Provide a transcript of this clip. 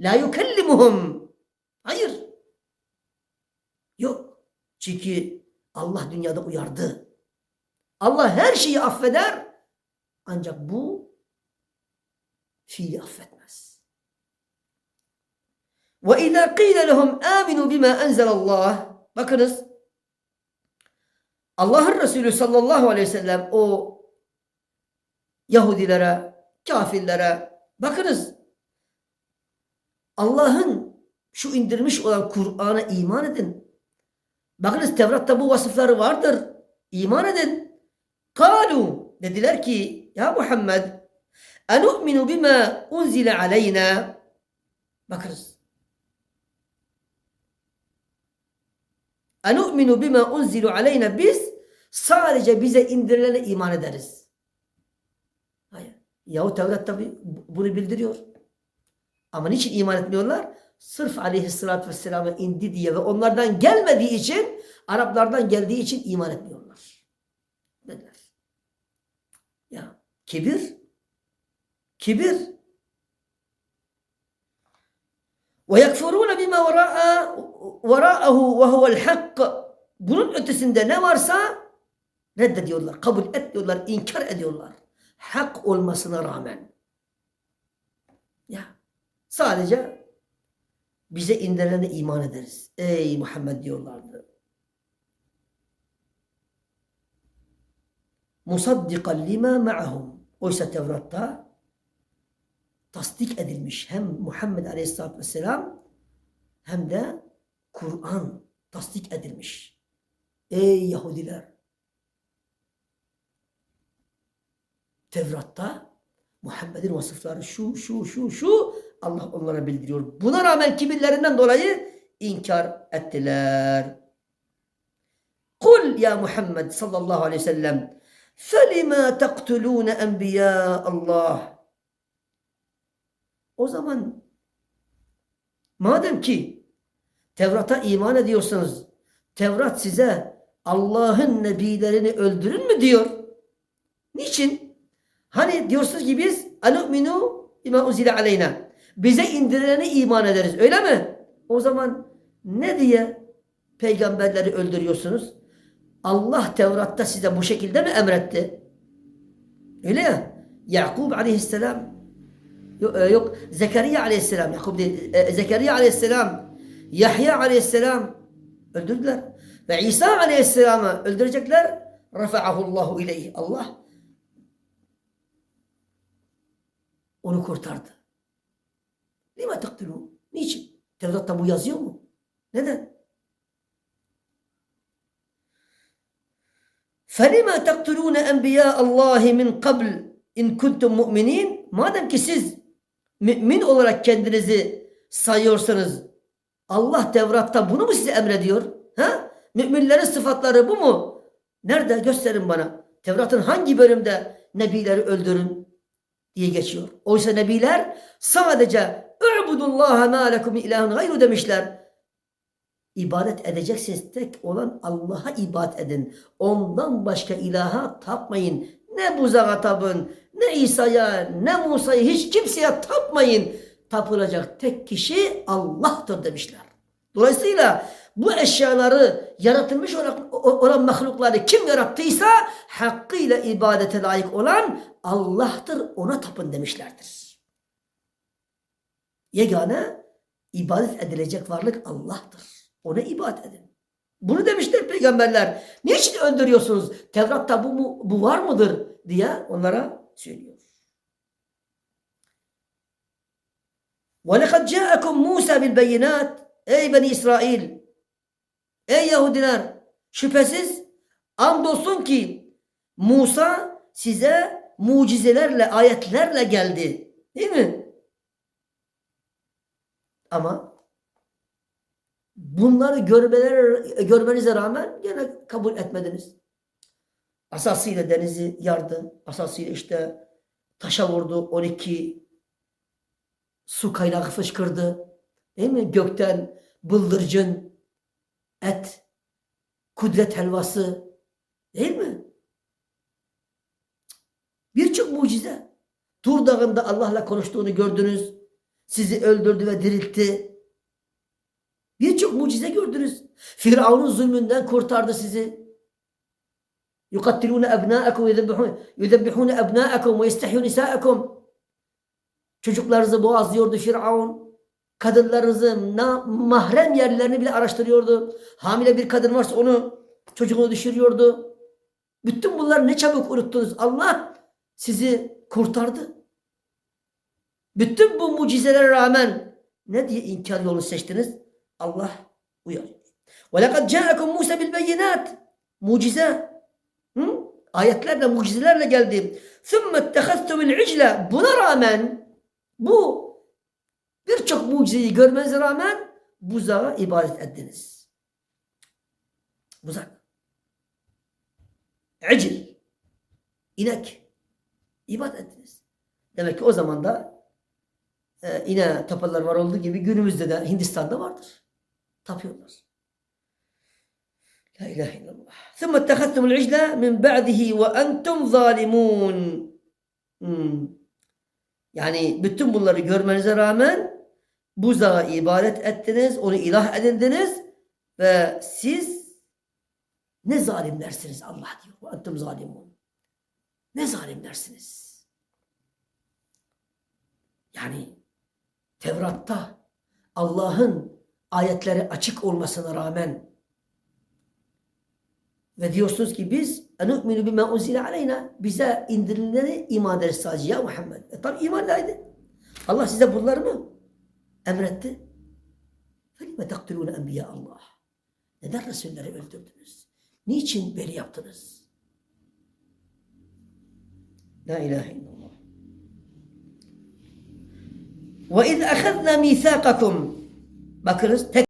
La yukellimuhum. Hayır. Yok. Çünkü Allah dünyada uyardı. Allah her şeyi affeder. Ancak bu fiili affetmez. Ve izâ qîle lehum âminû bimâ enzelallah. Bakınız. Allah'ın Resulü sallallahu aleyhi ve sellem o Yahudilere, kafirlere bakınız. Allah'ın şu indirmiş olan Kur'an'a iman edin. Bakınız Tevrat'ta bu vasıfları vardır. İman edin. Kalu dediler ki ya Muhammed enu'minu bima unzile aleyna bakınız. Enu'minu bima unzilu aleyna biz sadece bize indirilene iman ederiz. Hayır. Yahu Tevrat tabi bunu bildiriyor. Ama niçin iman etmiyorlar? Sırf aleyhissalatü vesselam'a indi diye ve onlardan gelmediği için Araplardan geldiği için iman etmiyorlar. Dediler. Ya kibir kibir vera'a vera'ahu ve huvel hak bunun ötesinde ne varsa reddediyorlar, kabul etmiyorlar, inkar ediyorlar. Hak olmasına rağmen. Ya sadece bize indirilene iman ederiz. Ey Muhammed diyorlardı. Musaddikan lima ma'ahum. Oysa Tevrat'ta tasdik edilmiş hem Muhammed Aleyhisselatü Vesselam hem de Kur'an tasdik edilmiş. Ey Yahudiler! Tevrat'ta Muhammed'in vasıfları şu, şu, şu, şu Allah onlara bildiriyor. Buna rağmen kibirlerinden dolayı inkar ettiler. Kul ya Muhammed sallallahu aleyhi ve sellem فَلِمَا تَقْتُلُونَ اَنْبِيَاءَ Allah. O zaman madem ki Tevrat'a iman ediyorsanız Tevrat size Allah'ın nebilerini öldürün mü diyor. Niçin? Hani diyorsunuz ki biz anu'minu bima uzile aleyna. bize indirilene iman ederiz. Öyle mi? O zaman ne diye peygamberleri öldürüyorsunuz? Allah Tevrat'ta size bu şekilde mi emretti? Öyle ya. Yakub aleyhisselam yok, e, yok Zekeriya aleyhisselam Yakub değil, e, Zekeriya aleyhisselam Yahya aleyhisselam öldürdüler. Ve İsa aleyhisselamı öldürecekler. Rafa'ahullahu ileyh. Allah onu kurtardı. Lima taktulun? Niçin? Tevrat'ta bu yazıyor mu? Neden? فَلِمَا تَقْتُلُونَ اَنْبِيَاءَ اللّٰهِ مِنْ قَبْلِ اِنْ كُنْتُمْ مُؤْمِنِينَ Madem ki siz mümin olarak kendinizi sayıyorsanız Allah Tevrat'ta bunu mu size emrediyor? Ha? Müminlerin sıfatları bu mu? Nerede? Gösterin bana. Tevrat'ın hangi bölümde nebileri öldürün diye geçiyor. Oysa nebiler sadece "U'budullaha ma lekum ilahun gayru" demişler. İbadet edeceksiniz tek olan Allah'a ibadet edin. Ondan başka ilaha tapmayın. Ne buzağa tapın, ne İsa'ya, ne Musa'ya hiç kimseye tapmayın. Tapılacak tek kişi Allah'tır demişler. Dolayısıyla bu eşyaları yaratılmış olan, olan mahlukları kim yarattıysa hakkıyla ibadete layık olan Allah'tır ona tapın demişlerdir Yegane ibadet edilecek varlık Allah'tır. Ona ibadet edin. Bunu demişler peygamberler. Niçin öldürüyorsunuz? Tevrat'ta bu, mu, bu var mıdır diye onlara söylüyor. وَلَقَدْ جَاءَكُمْ مُوسَى بِالْبَيِّنَاتِ Ey Beni İsrail! Ey Yahudiler! Şüphesiz andolsun ki Musa size mucizelerle, ayetlerle geldi. Değil mi? Ama bunları görmeler, görmenize rağmen gene kabul etmediniz. Asasıyla denizi yardı. Asasıyla işte taşa vurdu. 12 su kaynağı fışkırdı. Değil mi? Gökten bıldırcın, et, kudret helvası. Değil mi? Birçok mucize. Tur Dağı'nda Allah'la konuştuğunu gördünüz. sizi öldürdü ve diriltti. Birçok mucize gördünüz. Firavun'un zulmünden kurtardı sizi. يُقَتِّلُونَ أَبْنَاءَكُمْ يُذَبِّحُونَ أَبْنَاءَكُمْ وَيَسْتَحْيُونَ نِسَاءَكُمْ Çocuklarınızı boğazlıyordu Firavun. Kadınlarınızı na, mahrem yerlerini bile araştırıyordu. Hamile bir kadın varsa onu çocuğunu düşürüyordu. Bütün bunları ne çabuk unuttunuz. Allah sizi kurtardı. Bütün bu mucizelere rağmen ne diye inkar yolu seçtiniz? Allah uyarıyor. وَلَقَدْ جَاءَكُمْ مُوسَى بِالْبَيِّنَاتِ Mucize. Hı? Ayetlerle, mucizelerle geldi. ثُمَّ اتَّخَذْتُمُ الْعِجْلَ Buna rağmen bu birçok mucizeyi görmenize rağmen buzağa ibadet ettiniz. Buzak. İcil. İnek. İbadet ettiniz. Demek ki o zaman da e, yine tapanlar var olduğu gibi günümüzde de Hindistan'da vardır. Tapıyorlar. La ilahe illallah. ثُمَّ اتَّخَذْتُمُ الْعِجْلَ مِنْ بَعْدِهِ وَاَنْتُمْ ظَالِمُونَ hmm. Yani bütün bunları görmenize rağmen buzağa ibadet ettiniz, onu ilah edindiniz ve siz ne zalimlersiniz Allah diyor. وَاَنْتُمْ ظَالِمُونَ Ne zalimlersiniz? Yani Tevrat'ta Allah'ın ayetleri açık olmasına rağmen ve diyorsunuz ki biz enü'minu bime unzile aleyna bize indirilene iman ederiz sadece ya Muhammed. E tabi imanlaydı. Allah size bunları mı emretti? Felime taktulûne enbiya Allah. Neden Resulleri öldürdünüz? Niçin böyle yaptınız? La ilahe illallah. وَاِذْ اَخَذْنَا مِيثَاقَكُمْ.